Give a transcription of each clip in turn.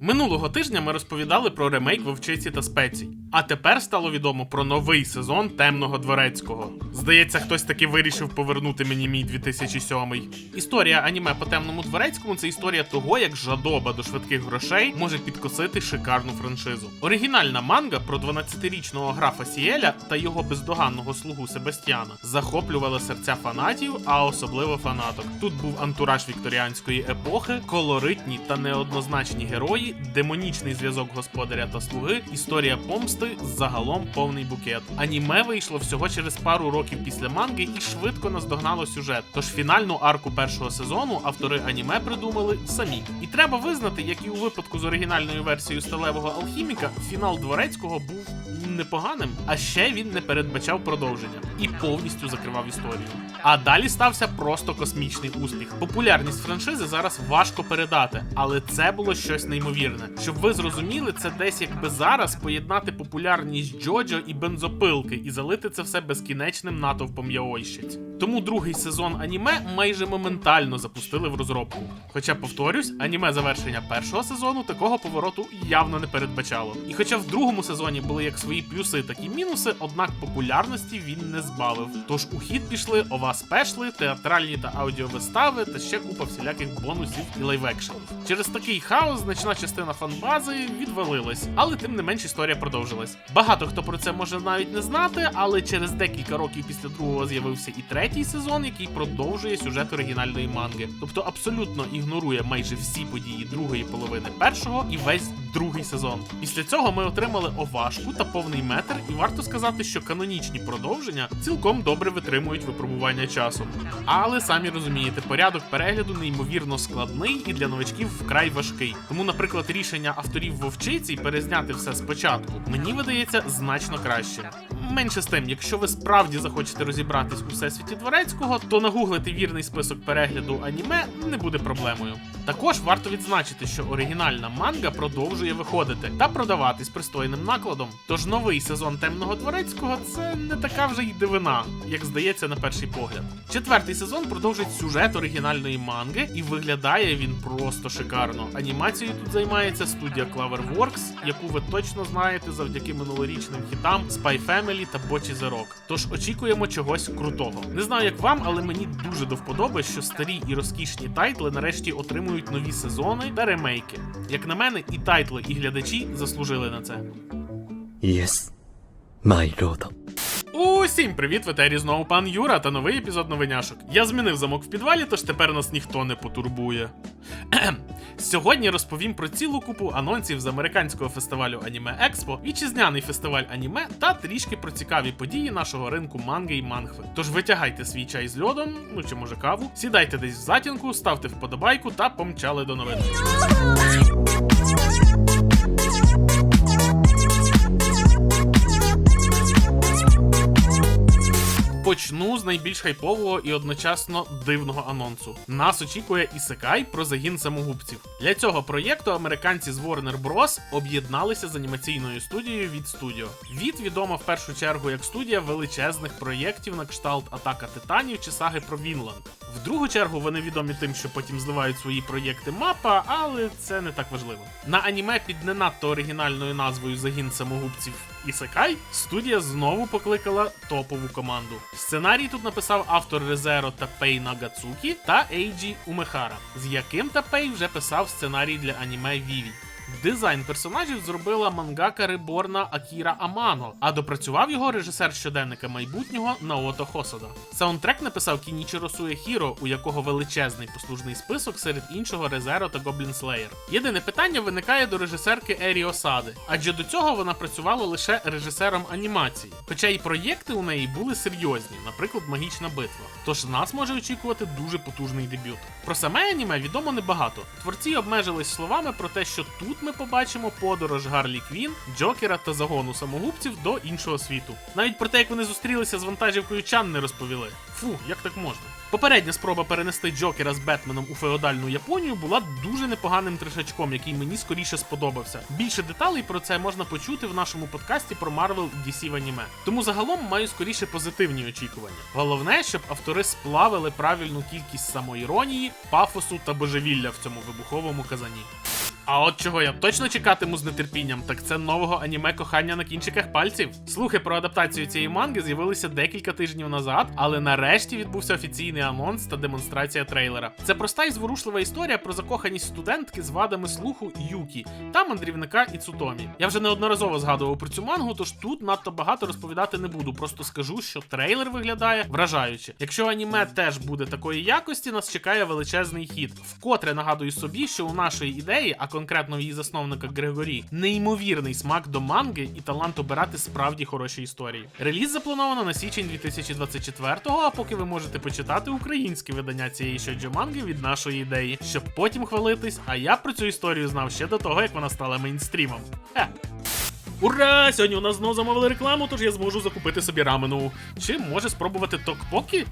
Минулого тижня ми розповідали про ремейк Вовчиці та спецій. А тепер стало відомо про новий сезон темного дворецького. Здається, хтось таки вирішив повернути мені мій 2007. Історія аніме по темному дворецькому це історія того, як жадоба до швидких грошей може підкосити шикарну франшизу. Оригінальна манга про 12-річного графа Сіеля та його бездоганного слугу Себастьяна захоплювала серця фанатів, а особливо фанаток. Тут був антураж вікторіанської епохи, колоритні та неоднозначні герої, демонічний зв'язок господаря та слуги, історія помсти, загалом повний букет. Аніме вийшло всього через пару років після манги і швидко наздогнало сюжет. Тож фінальну арку першого сезону автори аніме придумали самі. І треба визнати, як і у випадку з оригінальною версією сталевого алхіміка, фінал дворецького був непоганим, а ще він не передбачав продовження і повністю закривав історію. А далі стався просто космічний успіх. Популярність франшизи зараз важко передати, але це було щось неймовірне. Щоб ви зрозуміли, це десь якби зараз поєднати популярність Джоджо і бензопилки і залити це все безкінечним натовпом яойщиць. Тому другий сезон аніме майже моментально запустили в розробку. Хоча, повторюсь, аніме завершення першого сезону такого повороту явно не передбачало. І хоча в другому сезоні були як свої плюси, так і мінуси, однак популярності він не збавив. Тож у хід пішли ова спешли, театральні та аудіовистави та ще купа всіляких бонусів і лайвекшенів. Через такий хаос значна частина фанбази відвалилась, але тим не менш історія продовжилась. Багато хто про це може навіть не знати, але через декілька років після другого з'явився і третій сезон, який продовжує сюжет оригінальної манги, тобто абсолютно ігнорує майже всі події другої половини першого і весь другий сезон. Після цього ми отримали овашку та повний метр, і варто сказати, що канонічні продовження цілком добре витримують випробування часу. Але самі розумієте, порядок перегляду неймовірно складний і для новачків вкрай важкий. Тому, наприклад, рішення авторів вовчиці перезняти все спочатку мені видається значно кращим. Менше з тим, якщо ви справді захочете розібратись у всесвіті дворецького, то нагуглити вірний список перегляду аніме не буде проблемою. Також варто відзначити, що оригінальна манга продовжує виходити та продаватись пристойним накладом. Тож новий сезон темного дворецького це не така вже й дивина, як здається на перший погляд. Четвертий сезон продовжить сюжет оригінальної манги, і виглядає він просто шикарно. Анімацією тут займається студія Cloverworks, яку ви точно знаєте завдяки минулорічним хітам Spy Family та Бочі The Rock. Тож очікуємо чогось крутого знаю, як вам, але мені дуже до вподоби, що старі і розкішні тайтли нарешті отримують нові сезони та ремейки. Як на мене, і тайтли, і глядачі заслужили на це. Yes, my. Усім привіт, в етері знову пан Юра та новий епізод новиняшок. Я змінив замок в підвалі, тож тепер нас ніхто не потурбує. Сьогодні розповім про цілу купу анонсів з американського фестивалю Аніме Експо, вітчизняний фестиваль аніме та трішки про цікаві події нашого ринку манги і мангви. Тож витягайте свій чай з льодом, ну чи може каву, сідайте десь в затінку, ставте вподобайку та помчали до новин. Почну з найбільш хайпового і одночасно дивного анонсу. Нас очікує ісекай про загін самогубців. Для цього проєкту американці з Warner Bros. об'єдналися з анімаційною студією від Studio. Від відома в першу чергу як студія величезних проєктів на кшталт Атака Титанів чи саги про Вінланд. В другу чергу вони відомі тим, що потім зливають свої проєкти мапа, але це не так важливо. На аніме під не надто оригінальною назвою Загін самогубців Ісекай студія знову покликала топову команду. Сценарій тут написав автор Резеро Тапей Нагацукі та Ейджі Умехара, з яким Тапей вже писав сценарій для аніме Віві. Дизайн персонажів зробила мангака реборна Акіра Амано, а допрацював його режисер щоденника майбутнього Наото Хосода. Саундтрек написав Кінічіро Суехіро, у якого величезний послужний список серед іншого Резеро та Гоблін Слеєр. Єдине питання виникає до режисерки Ері Осади, адже до цього вона працювала лише режисером анімації. Хоча і проєкти у неї були серйозні, наприклад, Магічна битва. Тож нас може очікувати дуже потужний дебют. Про саме аніме відомо небагато. Творці обмежились словами про те, що тут ми побачимо подорож Гарлі Квін, Джокера та загону самогубців до іншого світу. Навіть про те, як вони зустрілися з вантажівкою Чан, не розповіли. Фу, як так можна? Попередня спроба перенести Джокера з Бетменом у феодальну Японію була дуже непоганим трешачком, який мені скоріше сподобався. Більше деталей про це можна почути в нашому подкасті про Marvel DC в аніме. Тому загалом маю скоріше позитивні очікування. Головне, щоб автори сплавили правильну кількість самоіронії, пафосу та божевілля в цьому вибуховому казані. А от чого я точно чекатиму з нетерпінням, так це нового аніме кохання на кінчиках пальців. Слухи про адаптацію цієї манги з'явилися декілька тижнів назад, але нарешті відбувся офіційний анонс та демонстрація трейлера. Це проста і зворушлива історія про закоханість студентки з вадами слуху Юкі та мандрівника Іцутомі. Я вже неодноразово згадував про цю мангу, тож тут надто багато розповідати не буду. Просто скажу, що трейлер виглядає вражаюче. Якщо аніме теж буде такої якості, нас чекає величезний хід. Вкотре нагадую собі, що у нашої ідеї, а конкретно її засновника Григорі, неймовірний смак до манги і талант обирати справді хороші історії. Реліз заплановано на січень 2024-го, а поки ви можете почитати українське видання цієї шоджо манги від нашої ідеї, щоб потім хвалитись. А я про цю історію знав ще до того, як вона стала мейнстрімом. Хе. Ура! Сьогодні у нас знову замовили рекламу, тож я зможу закупити собі рамену. Чи може спробувати токпокі?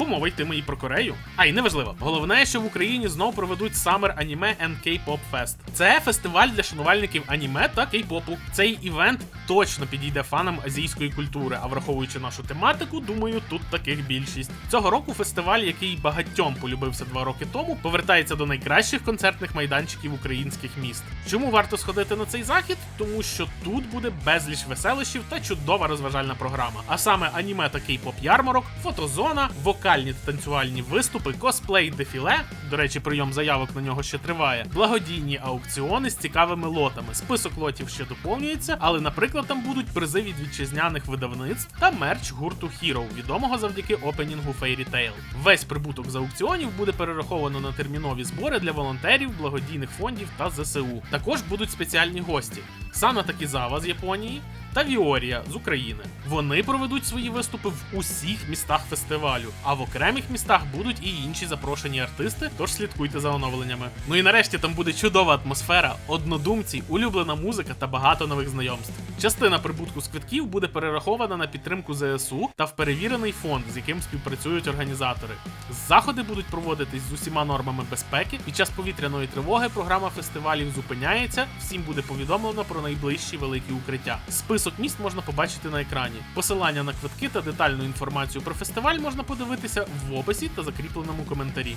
Бо мова йтиме і про Корею. А й неважливо. Головне, що в Україні знов проведуть Summer Anime and K-Pop Fest. Це фестиваль для шанувальників аніме та кей-попу. Цей івент точно підійде фанам азійської культури, а враховуючи нашу тематику, думаю, тут таких більшість. Цього року фестиваль, який багатьом полюбився два роки тому, повертається до найкращих концертних майданчиків українських міст. Чому варто сходити на цей захід? Тому що тут буде безліч веселищів та чудова розважальна програма. А саме аніме та кей-поп ярмарок, фотозона, вокальні та танцювальні виступи, косплей, дефіле. До речі, прийом заявок на нього ще триває. Благодійні аукціони з цікавими лотами. Список лотів ще доповнюється, але, наприклад, там будуть призи від вітчизняних видавництв та мерч гурту Hero, відомого завдяки опенінгу Fairy Tail. Весь прибуток з аукціонів буде перераховано на термінові збори для волонтерів, благодійних фондів та ЗСУ. Також будуть спеціальні гості: Сана Такізава з Японії та Віорія з України. Вони проведуть свої виступи в усіх містах фестивалю, а в окремих містах будуть і інші запрошені артисти, тож слідкуйте за оновленнями. Ну і нарешті там буде чудова атмосфера, однодумці, улюблена музика та багато нових знайомств. Частина прибутку з квитків буде перерахована на підтримку ЗСУ та в перевірений фонд, з яким співпрацюють організатори. Заходи будуть проводитись з усіма нормами безпеки. Під час повітряної тривоги програма фестивалів зупиняється. Всім буде повідомлено про найближчі великі укриття. Список міст можна побачити на екрані. Посилання на квитки та детальну інформацію про фестиваль можна подивитися в описі та закріпленому коментарі.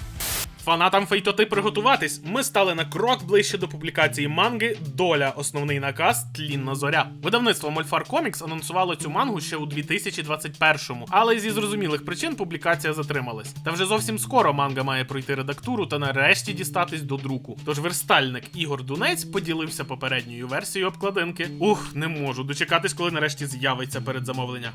Фанатам фейтоти приготуватись. Ми стали на крок ближче до публікації манги Доля. Основний наказ Тлінна зоря. Видавництво Мольфар Комікс анонсувало цю мангу ще у 2021-му, але зі зрозумілих причин публікація затрималась. Та вже зовсім скоро манга має пройти редактуру та нарешті дістатись до друку. Тож верстальник Ігор Дунець поділився попередньою версією обкладинки. Ух, не можу дочекатись, коли нарешті з'явиться перед замовлення.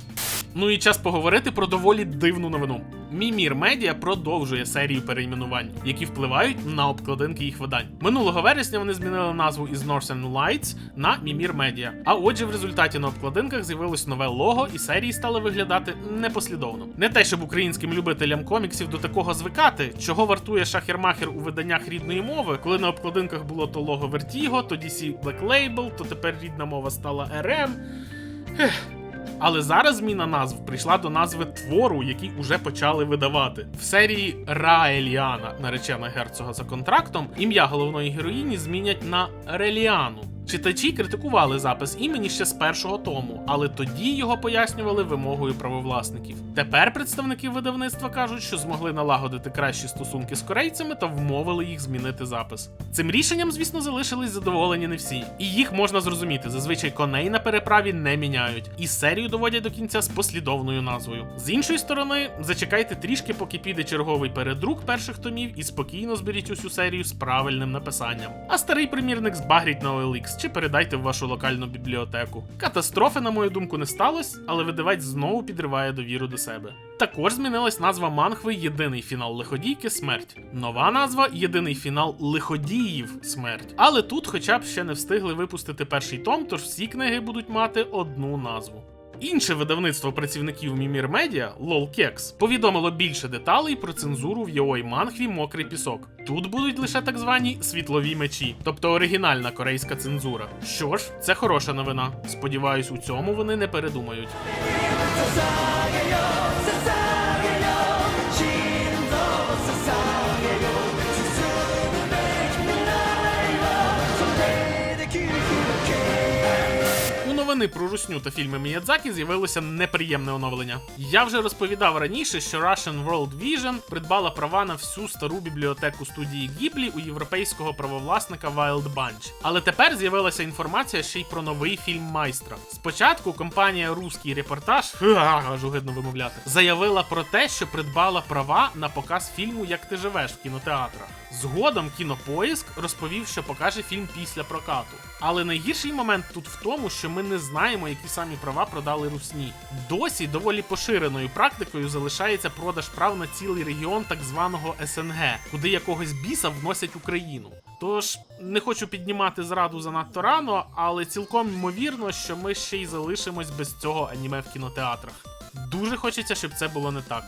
Ну і час поговорити про доволі дивну новину. Мімір Медіа продовжує серію перейменувань, які впливають на обкладинки їх видань. Минулого вересня вони змінили назву із Northern Lights на Мімір Медіа. А отже, в результаті на обкладинках з'явилось нове лого, і серії стали виглядати непослідовно. Не те, щоб українським любителям коміксів до такого звикати, чого вартує шахер-махер у виданнях рідної мови, коли на обкладинках було то лого Vertigo, то DC Black Label, то тепер рідна мова стала RM. Ех. Але зараз зміна назв прийшла до назви твору, який уже почали видавати. В серії Раеліана, наречена герцога за контрактом, ім'я головної героїні змінять на Реліану. Читачі критикували запис імені ще з першого тому, але тоді його пояснювали вимогою правовласників. Тепер представники видавництва кажуть, що змогли налагодити кращі стосунки з корейцями та вмовили їх змінити запис. Цим рішенням, звісно, залишились задоволені не всі, і їх можна зрозуміти. Зазвичай коней на переправі не міняють, і серію доводять до кінця з послідовною назвою. З іншої сторони, зачекайте трішки, поки піде черговий передрук перших томів, і спокійно зберіть усю серію з правильним написанням. А старий примірник збагріть на OLX чи передайте в вашу локальну бібліотеку. Катастрофи, на мою думку, не сталося, але видавець знову підриває довіру до себе. Також змінилась назва мангви Єдиний фінал лиходійки смерть. Нова назва Єдиний фінал лиходіїв смерть. Але тут, хоча б ще не встигли випустити перший том, тож всі книги будуть мати одну назву. Інше видавництво працівників Мімір Медіа Лолкекс повідомило більше деталей про цензуру в його мангві Мокрий пісок. Тут будуть лише так звані світлові мечі, тобто оригінальна корейська цензура. Що ж, це хороша новина. Сподіваюсь, у цьому вони не передумають. Новини про русню та фільми Міядзакі з'явилося неприємне оновлення. Я вже розповідав раніше, що Russian World Vision придбала права на всю стару бібліотеку студії Гіблі у європейського правовласника Wild Bunch. Але тепер з'явилася інформація ще й про новий фільм майстра. Спочатку компанія Руський репортаж аж огидно вимовляти, заявила про те, що придбала права на показ фільму Як ти живеш в кінотеатрах. Згодом кінопоїзк розповів, що покаже фільм після прокату. Але найгірший момент тут в тому, що ми не знаємо, які самі права продали русні. Досі доволі поширеною практикою залишається продаж прав на цілий регіон так званого СНГ, куди якогось біса вносять Україну. Тож не хочу піднімати зраду занадто рано, але цілком ймовірно, що ми ще й залишимось без цього аніме в кінотеатрах. Дуже хочеться, щоб це було не так.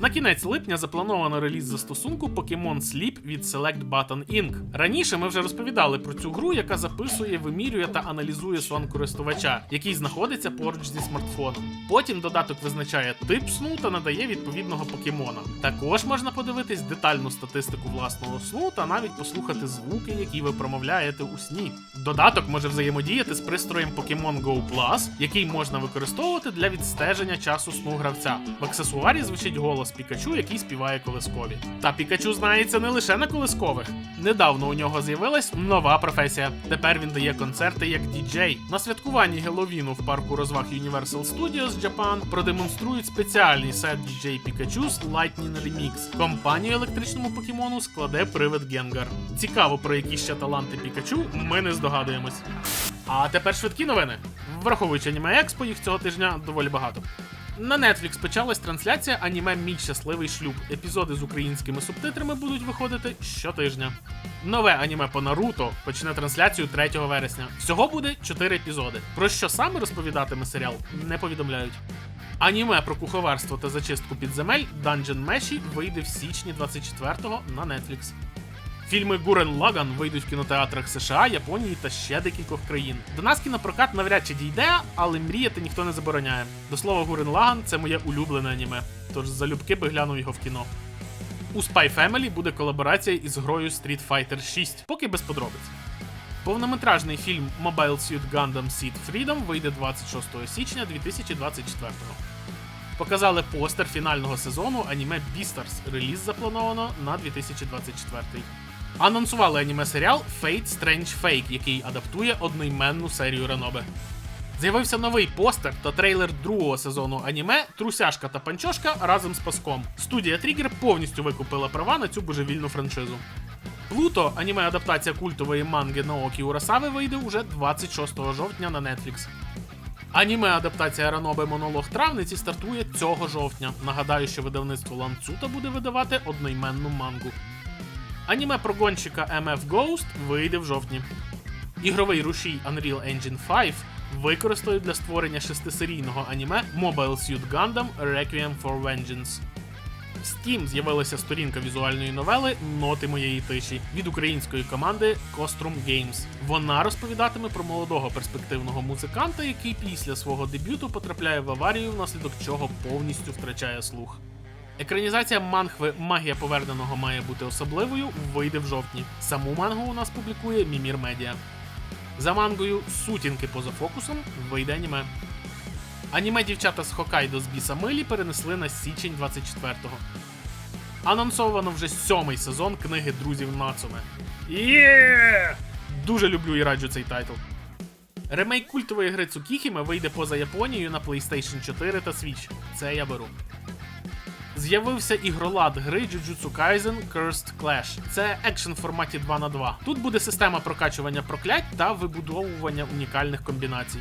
На кінець липня заплановано реліз застосунку Pokemon Sleep від Select Button Inc. Раніше ми вже розповідали про цю гру, яка записує, вимірює та аналізує сон користувача, який знаходиться поруч зі смартфоном. Потім додаток визначає тип сну та надає відповідного покемона. Також можна подивитись детальну статистику власного сну та навіть послухати звуки, які ви промовляєте у сні. Додаток може взаємодіяти з пристроєм Pokemon Go Plus, який можна використовувати для відстеження часу сну гравця. В аксесуарі звучить голос Пікачу, який співає колискові. Та Пікачу знається не лише на колискових. Недавно у нього з'явилась нова професія. Тепер він дає концерти як діджей. На святкуванні Геловіну в парку розваг Universal Studios Japan продемонструють спеціальний сет DJ Pikachu's Lightning Remix. Компанію електричному покемону складе привид Генгар. Цікаво, про які ще таланти Пікачу ми не здогадуємось. А тепер швидкі новини. Враховуючи аніме Експо, їх цього тижня доволі багато. На Netflix почалась трансляція аніме Мій щасливий шлюб. Епізоди з українськими субтитрами будуть виходити щотижня. Нове аніме по Наруто почне трансляцію 3 вересня. Всього буде 4 епізоди. Про що саме розповідатиме серіал, не повідомляють. Аніме про куховарство та зачистку підземель Dungeon Meshi вийде в січні 24-го на Netflix. Фільми Гурен Лаган вийдуть в кінотеатрах США, Японії та ще декількох країн. До нас кінопрокат навряд чи дійде, але мріяти ніхто не забороняє. До слова, Гурен Лаган це моє улюблене аніме, тож залюбки би глянув його в кіно. У Spy Family буде колаборація із грою Street Fighter 6, поки без подробиць. Повнометражний фільм Mobile Suit Gundam Seed Freedom вийде 26 січня 2024-го. Показали постер фінального сезону аніме Beastars. Реліз заплановано на 2024. Анонсували аніме серіал Fate Strange Fake, який адаптує одноіменну серію Ранобе. З'явився новий постер та трейлер другого сезону аніме Трусяшка та Панчошка разом з Паском. Студія Трігер повністю викупила права на цю божевільну франшизу. Плуто, аніме адаптація культової манги Наокі Урасави, вийде уже 26 жовтня на Netflix. Аніме адаптація Ранобе Монолог Травниці стартує цього жовтня. Нагадаю, що видавництво Ланцута буде видавати одноіменну мангу. Аніме про гонщика MF Ghost вийде в жовтні. Ігровий рушій Unreal Engine 5 використають для створення шестисерійного аніме Mobile Suit Gundam Requiem for Vengeance. В Steam з'явилася сторінка візуальної новели Ноти моєї тиші від української команди Costrum Games. Вона розповідатиме про молодого перспективного музиканта, який після свого дебюту потрапляє в аварію, внаслідок чого повністю втрачає слух. Екранізація мангви Магія поверненого має бути особливою вийде в жовтні. Саму мангу у нас публікує Мімір Медіа. За мангою Сутінки поза фокусом вийде аніме. Аніме дівчата з Хокайдо з біса милі перенесли на січень 24-го. Анонсовано вже сьомий сезон книги друзів Нацуме. Є! Дуже люблю і раджу цей тайтл. Ремейк культової гри Цукіхіме вийде поза Японією на PlayStation 4 та Switch. Це я беру. З'явився ігролад гри Jujutsu Kaisen Cursed Clash. Це екшен в форматі 2 на 2 Тут буде система прокачування проклять та вибудовування унікальних комбінацій.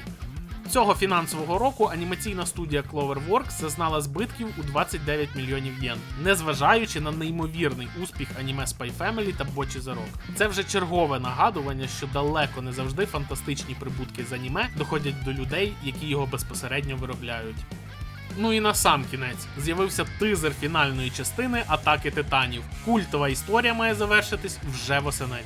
Цього фінансового року анімаційна студія Cloverworks зазнала збитків у 29 мільйонів єн, незважаючи на неймовірний успіх аніме Spy Family та Бочі за Рок. Це вже чергове нагадування, що далеко не завжди фантастичні прибутки з аніме доходять до людей, які його безпосередньо виробляють. Ну і на сам кінець з'явився тизер фінальної частини Атаки Титанів. Культова історія має завершитись вже восени.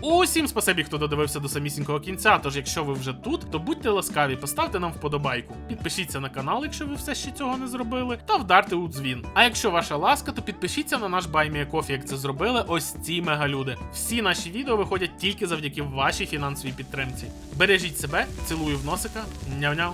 Усім спасибі, хто додивився до самісінького кінця. Тож, якщо ви вже тут, то будьте ласкаві, поставте нам вподобайку. Підпишіться на канал, якщо ви все ще цього не зробили, та вдарте у дзвін. А якщо ваша ласка, то підпишіться на наш Кофі, як це зробили ось ці мегалюди. Всі наші відео виходять тільки завдяки вашій фінансовій підтримці. Бережіть себе, цілую в носика, няв-няв.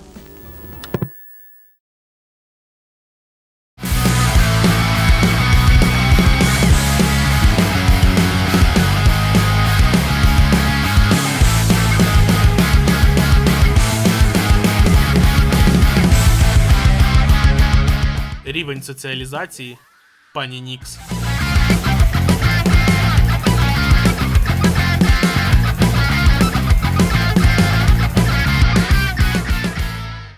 Соціалізації пані Нікс.